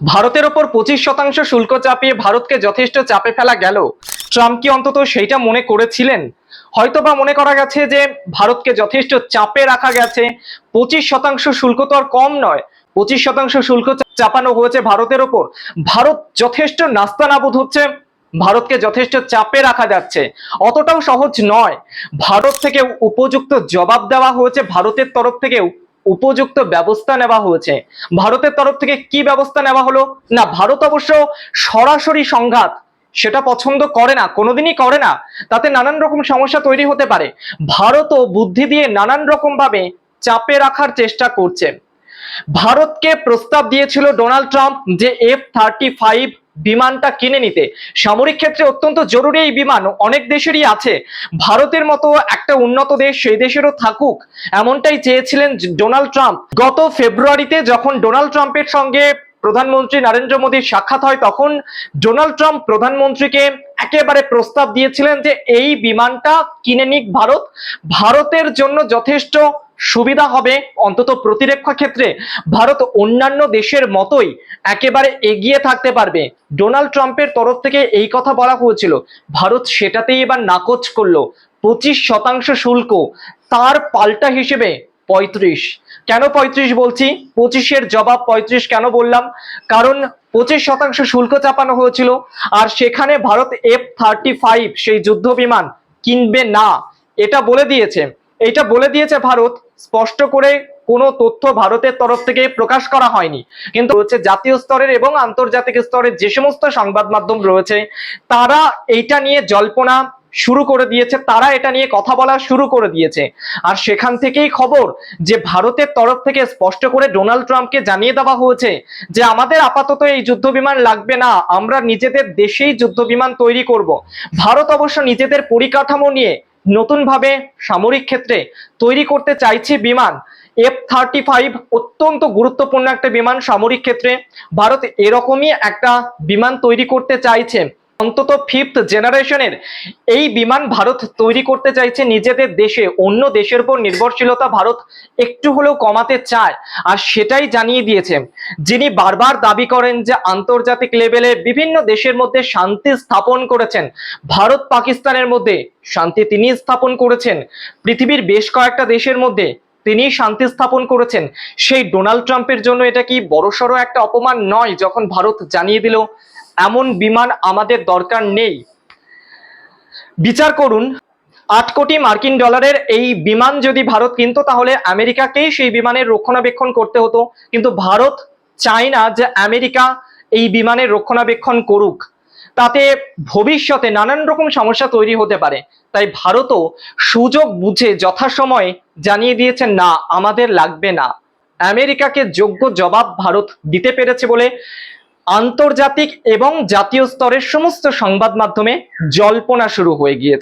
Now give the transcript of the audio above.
ভারতের ওপর পঁচিশ শতাংশ শুল্ক চাপিয়ে ভারতকে যথেষ্ট চাপে ফেলা গেল। ট্রাম্প কি অন্তত সেইটা মনে করেছিলেন? হয়তোবা মনে করা গেছে যে, ভারতকে যথেষ্ট চাপে রাখা গেছে। পঁচিশ শতাংশ শুল্ক তো আর কম নয়। পঁচিশ শতাংশ শুল্ক চাপানো হয়েছে ভারতের ওপর। ভারত যথেষ্ট নাস্তানাবুদ হচ্ছে। ভারতকে যথেষ্ট চাপে রাখা যাচ্ছে। অতটাও সহজ নয়। ভারত থেকে উপযুক্ত জবাব দেওয়া হয়েছে ভারতের তরফ থেকে উপযুক্ত ব্যবস্থা নেওয়া হয়েছে। ভারতের তরফ থেকে কি ব্যবস্থা নেওয়া হলো? না, ভারত অবশ্য সরাসরি সংঘাত সেটা পছন্দ করে না, কোনোদিনই করে না। তাতে নানান রকম সমস্যা তৈরি হতে পারে। ভারতও বুদ্ধি দিয়ে নানান রকম ভাবে চাপে রাখার চেষ্টা করছে। ভারতকে প্রস্তাব দিয়েছিল ডোনাল্ড ট্রাম্প যে এফ থার্টি ফাইভ বিমানটা কিনে নিতে। সামরিক ক্ষেত্রে অত্যন্ত জরুরি এই বিমান। অনেক দেশেরই আছে। ভারতের মতো একটা উন্নত দেশ সেই দেশেরও থাকুক, এমনটাই চেয়েছিলেন ডোনাল্ড ট্রাম্প। গত ফেব্রুয়ারিতে যখন ডোনাল্ড ট্রাম্পের সঙ্গে প্রধানমন্ত্রী নরেন্দ্র মোদীর সাক্ষাৎ হয়, তখন ডোনাল্ড ট্রাম্প প্রধানমন্ত্রীকে একেবারে প্রস্তাব দিয়েছিলেন যে, এই বিমানটা কিনে নিক ভারত। ভারতের জন্য যথেষ্ট সুবিধা হবে অন্তত প্রতিরক্ষা ক্ষেত্রে। ভারত অন্যান্য দেশের মতোই একেবারে এগিয়ে থাকতে পারবে। ডোনাল্ড ট্রাম্পের তরফ থেকে এই কথা বলা হয়েছিল। ভারত সেটাতেই এবার নাকচ করল। পঁচিশ শতাংশ শুল্ক, তার পাল্টা হিসেবে পঁয়ত্রিশ। কেন পঁয়ত্রিশ বলছি? পঁচিশের জবাব পঁয়ত্রিশ কেন বললাম? কারণ পঁচিশ শতাংশ শুল্ক চাপানো হয়েছিল। আর সেখানে ভারত এফ থার্টি ফাইভ সেই যুদ্ধ বিমান কিনবে না। এটা বলে দিয়েছে। এটা বলে দিয়েছে ভারত স্পষ্ট করে কোনো তথ্য ভারতের তরফ থেকে প্রকাশ করা হয়নি। কিন্তু হচ্ছে জাতীয় স্তরের এবং আন্তর্জাতিক স্তরের যে সমস্ত সংবাদ মাধ্যম রয়েছে, তারা এইটা নিয়ে জল্পনা শুরু করে দিয়েছে, তারা এটা নিয়ে কথা বলা শুরু করে দিয়েছে। আর সেখান থেকেই খবর যে ভারতের তরফ থেকে স্পষ্ট করে ডোনাল্ড ট্রাম্পকে জানিয়ে দেওয়া হয়েছে যে আমাদের আপাতত এই যুদ্ধ বিমান লাগবে না, আমরা নিজেদের দেশেই যুদ্ধ বিমান তৈরি করব। ভারত অবশ্য নিজেদের পরিকাঠামো নিয়ে নতুন ভাবে সামরিক ক্ষেত্রে তৈরি করতে চাইছে বিমান। এফ থার্টি ফাইভ অত্যন্ত গুরুত্বপূর্ণ একটা বিমান সামরিক ক্ষেত্রে। ভারত এরকমই একটা বিমান তৈরি করতে চাইছে। অন্তত ফিফথ জেনারেশনের এই বিমান ভারত তৈরি করতে চাইছে নিজেদের দেশে। অন্য দেশের উপর নির্ভরশীলতা ভারত একটু হলেও কমাতে চায়। আর সেটাই জানিয়ে দিয়েছে। যিনি বারবার দাবি করেন যে আন্তর্জাতিক লেভেলে বিভিন্ন দেশের মধ্যে শান্তি স্থাপন করেছেন, ভারত পাকিস্তানের মধ্যে শান্তি তিনি স্থাপন করেছেন, পৃথিবীর বেশ কয়েকটা দেশের মধ্যে তিনি শান্তি স্থাপন করেছেন। সেই ডোনাল্ড ট্রাম্পের জন্য এটা কি বড়সড় একটা অপমান নয়, যখন ভারত জানিয়ে দিল এমন বিমান আমাদের দরকার নেই। বিচার করুন, আট কোটি মার্কিন ডলারের এই বিমান যদি ভারত কিনতো, তাহলে আমেরিকাকেই সেই বিমানের রক্ষণাবেক্ষণ করতে হতো। কিন্তু ভারত চায় না যে আমেরিকা এই বিমানের রক্ষণাবেক্ষণ করুক। তাতে ভবিষ্যতে নানান রকম সমস্যা তৈরি হতে পারে। তাই ভারতও সুযোগ বুঝে যথাসময়ে জানিয়ে দিয়েছে, না, আমাদের লাগবে না। আমেরিকাকে যোগ্য জবাব ভারত দিতে পেরেছে বলে আন্তর্জাতিক এবং জাতীয় স্তরের সমস্ত সংবাদ মাধ্যমে জল্পনা শুরু হয়ে গিয়েছে।